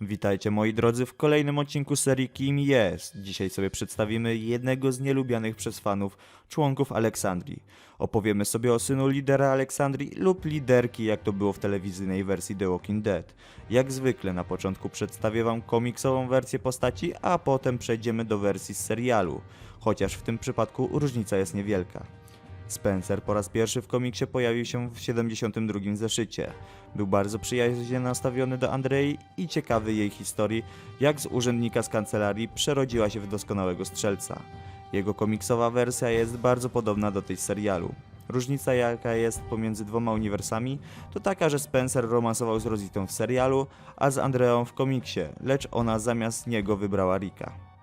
Witajcie moi drodzy w kolejnym odcinku serii Kim jest. Dzisiaj sobie przedstawimy jednego z nielubianych przez fanów członków Aleksandrii. Opowiemy sobie o synu lidera Aleksandrii lub liderki, jak to było w telewizyjnej wersji The Walking Dead. Jak zwykle na początku przedstawię wam komiksową wersję postaci, a potem przejdziemy do wersji z serialu. Chociaż w tym przypadku różnica jest niewielka. Spencer po raz pierwszy w komiksie pojawił się w 72 zeszycie. Był bardzo przyjaźnie nastawiony do Andrei i ciekawy jej historii, jak z urzędnika z kancelarii przerodziła się w doskonałego strzelca. Jego komiksowa wersja jest bardzo podobna do tej serialu. Różnica jaka jest pomiędzy dwoma uniwersami to taka, że Spencer romansował z Rositą w serialu, a z Andreą w komiksie, lecz ona zamiast niego wybrała Rika.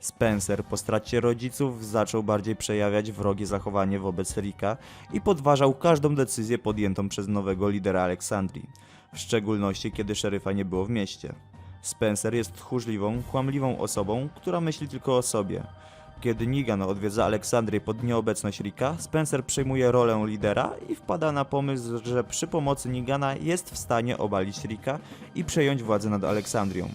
Spencer po stracie rodziców zaczął bardziej przejawiać wrogie zachowanie wobec Rika i podważał każdą decyzję podjętą przez nowego lidera Aleksandrii, w szczególności kiedy szeryfa nie było w mieście. Spencer jest tchórzliwą, kłamliwą osobą, która myśli tylko o sobie. Kiedy Negan odwiedza Aleksandrię pod nieobecność Rika, Spencer przejmuje rolę lidera i wpada na pomysł, że przy pomocy Negana jest w stanie obalić Rika i przejąć władzę nad Aleksandrią.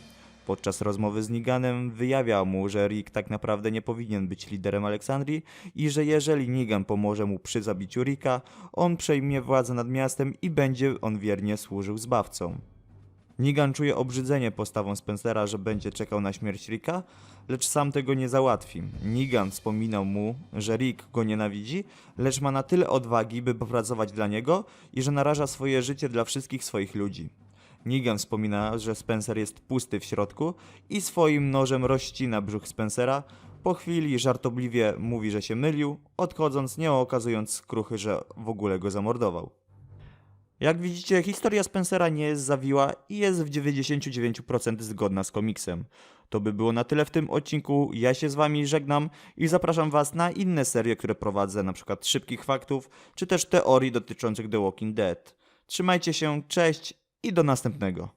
Podczas rozmowy z Niganem wyjawia mu, że Rick tak naprawdę nie powinien być liderem Aleksandrii i że jeżeli Nigan pomoże mu przy zabiciu Ricka, on przejmie władzę nad miastem i będzie on wiernie służył zbawcom. Nigan czuje obrzydzenie postawą Spencera, że będzie czekał na śmierć Ricka, lecz sam tego nie załatwi. Nigan wspominał mu, że Rick go nienawidzi, lecz ma na tyle odwagi, by popracować dla niego i że naraża swoje życie dla wszystkich swoich ludzi. Negan wspomina, że Spencer jest pusty w środku i swoim nożem rozcina brzuch Spencera. Po chwili żartobliwie mówi, że się mylił, odchodząc nie okazując skruchy, że w ogóle go zamordował. Jak widzicie, historia Spencera nie jest zawiła i jest w 99% zgodna z komiksem. To by było na tyle w tym odcinku. Ja się z wami żegnam i zapraszam was na inne serie, które prowadzę, przykład szybkich faktów, czy też teorii dotyczących The Walking Dead. Trzymajcie się, cześć i do następnego.